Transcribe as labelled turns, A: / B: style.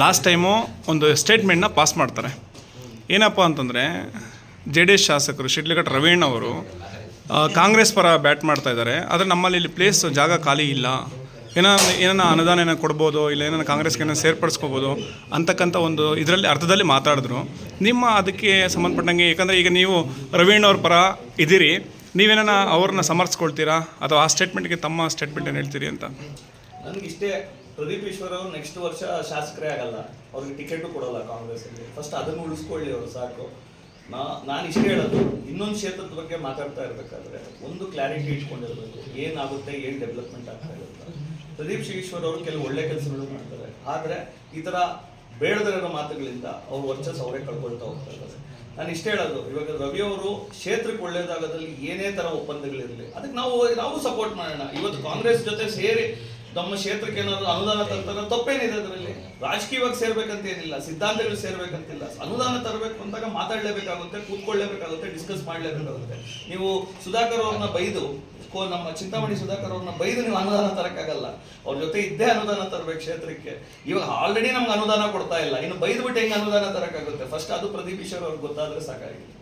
A: Last time ಒಂದು ಸ್ಟೇಟ್ಮೆಂಟ್ನ pass ಮಾಡ್ತಾರೆ. ಏನಪ್ಪ ಅಂತಂದರೆ, ಜೆ ಡಿ ಎಸ್ ಶಾಸಕರು ಶಿಡ್ಲಘಟ್ ರವೀಣ್ ಅವರು ಕಾಂಗ್ರೆಸ್ ಪರ ಬ್ಯಾಟ್ ಮಾಡ್ತಾ ಇದ್ದಾರೆ. ಆದರೆ ನಮ್ಮಲ್ಲಿ ಇಲ್ಲಿ ಪ್ಲೇಸ್ ಜಾಗ ಖಾಲಿ ಇಲ್ಲ. ಏನೋ ಏನೋ ಅನುದಾನ ಏನೋ ಕೊಡ್ಬೋದು, ಇಲ್ಲ ಏನೋ ಕಾಂಗ್ರೆಸ್ಗೆ ಏನೋ ಸೇರ್ಪಡಿಸ್ಕೋಬೋದು ಅಂತಕ್ಕಂಥ ಒಂದು ಇದರಲ್ಲಿ ಅರ್ಥದಲ್ಲಿ ಮಾತಾಡಿದ್ರು. ನಿಮ್ಮ ಅದಕ್ಕೆ ಸಂಬಂಧಪಟ್ಟಂಗೆ, ಯಾಕಂದರೆ ಈಗ ನೀವು ರವೀಣ್ ಅವ್ರ ಪರ ಇದ್ದೀರಿ. ನೀವೇನ ಅವ್ರನ್ನ ಸಮರ್ಥಿಸ್ಕೊಳ್ತೀರಾ? ಅಥವಾ ಆ ಸ್ಟೇಟ್ಮೆಂಟ್ಗೆ ತಮ್ಮ ಸ್ಟೇಟ್ಮೆಂಟ್ ಏನು ಹೇಳ್ತೀರಿ ಅಂತ?
B: ನನಗೆ ಇಷ್ಟೇ ಪ್ರದೀಪ್ ಈಶ್ವರ್ ಅವರು ನೆಕ್ಸ್ಟ್ ವರ್ಷ ಶಾಸಕರೇ ಆಗಲ್ಲ. ಅವ್ರಿಗೆ ಟಿಕೆಟ್ ಕೊಡಲ್ಲ ಕಾಂಗ್ರೆಸ್ ಅಲ್ಲಿ. ಫಸ್ಟ್ ಅದನ್ನು ಉಳಿಸ್ಕೊಳ್ಳಿ ಅವರು, ಸಾಕು. ನಾ, ನಾನು ಇಷ್ಟೇ ಹೇಳೋದು, ಇನ್ನೊಂದು ಕ್ಷೇತ್ರದ ಬಗ್ಗೆ ಮಾತಾಡ್ತಾ ಇರಬೇಕಾದ್ರೆ ಒಂದು ಕ್ಲಾರಿಟಿ ಇಟ್ಕೊಂಡಿರ್ಬೇಕು. ಏನಾಗುತ್ತೆ, ಏನು ಡೆವಲಪ್ಮೆಂಟ್ ಆಗ್ತಾ ಇರುತ್ತೆ ಪ್ರದೀಪ್ ಈಶ್ವರ್ ಅವರು ಕೆಲವು ಒಳ್ಳೆ ಕೆಲಸಗಳು ಮಾಡ್ತಾರೆ. ಆದರೆ ಈ ಥರ ಬೇಡದಿರೋ ಮಾತುಗಳಿಂದ ಅವ್ರ ವರ್ಚಸ್ ಅವರೇ ಕಳ್ಕೊಳ್ತಾ ಹೋಗ್ತಾ ಇದ್ದಾರೆ. ನಾನು ಇಷ್ಟೇ ಹೇಳೋದು, ಇವಾಗ ರವಿ ಅವರು ಕ್ಷೇತ್ರಕ್ಕೆ ಒಳ್ಳೇದಾಗೋದ್ರಲ್ಲಿ ಏನೇ ಥರ ಒಪ್ಪಂದಗಳಿರಲಿ, ಅದಕ್ಕೆ ನಾವು ನಾವು ಸಪೋರ್ಟ್ ಮಾಡೋಣ. ಇವತ್ತು ಕಾಂಗ್ರೆಸ್ ಜೊತೆ ಸೇರಿ ನಮ್ಮ ಕ್ಷೇತ್ರಕ್ಕೆ ಏನಾದ್ರು ಅನುದಾನ ತರ್ತಾರೆ ತಪ್ಪೇನಿದೆ ಅದರಲ್ಲಿ. ರಾಜಕೀಯವಾಗಿ ಸೇರ್ಬೇಕಂತ ಏನಿಲ್ಲ, ಸಿದ್ಧಾಂತಗಳು ಸೇರ್ಬೇಕಂತಿಲ್ಲ. ಅನುದಾನ ತರಬೇಕು ಅಂದಾಗ ಮಾತಾಡಲೇಬೇಕಾಗುತ್ತೆ, ಕೂತ್ಕೊಳ್ಳೇಬೇಕಾಗುತ್ತೆ ಡಿಸ್ಕಸ್ ಮಾಡಲೇಬೇಕಾಗುತ್ತೆ. ನೀವು ಸುಧಾಕರ್ ಅವ್ರನ್ನ ಬೈದು, ಕೋ- ನಮ್ಮ ಚಿಂತಾಮಣಿ ಸುಧಾಕರ್ ಅವ್ರನ್ನ ಬೈದು ನೀವು ಅನುದಾನ ತರಕ್ಕಾಗಲ್ಲ. ಅವ್ರ ಜೊತೆ ಇದ್ದೇ ಅನುದಾನ ತರಬೇಕು ಕ್ಷೇತ್ರಕ್ಕೆ. ಇವಾಗ ಆಲ್ರೆಡಿ ನಮ್ಗೆ ಅನುದಾನ ಕೊಡ್ತಾ ಇಲ್ಲ. ಇನ್ನು ಬೈದ್ಬಿಟ್ಟು ಹೆಂಗೆ ಅನುದಾನ ತರಕ್ಕಾಗುತ್ತೆ? ಫಸ್ಟ್ ಅದು ಪ್ರದೀಪ್ ಈಶ್ವರ್ ಅವ್ರಿಗೆ ಗೊತ್ತಾದ್ರೆ ಸಾಕಾಗಿದೆ.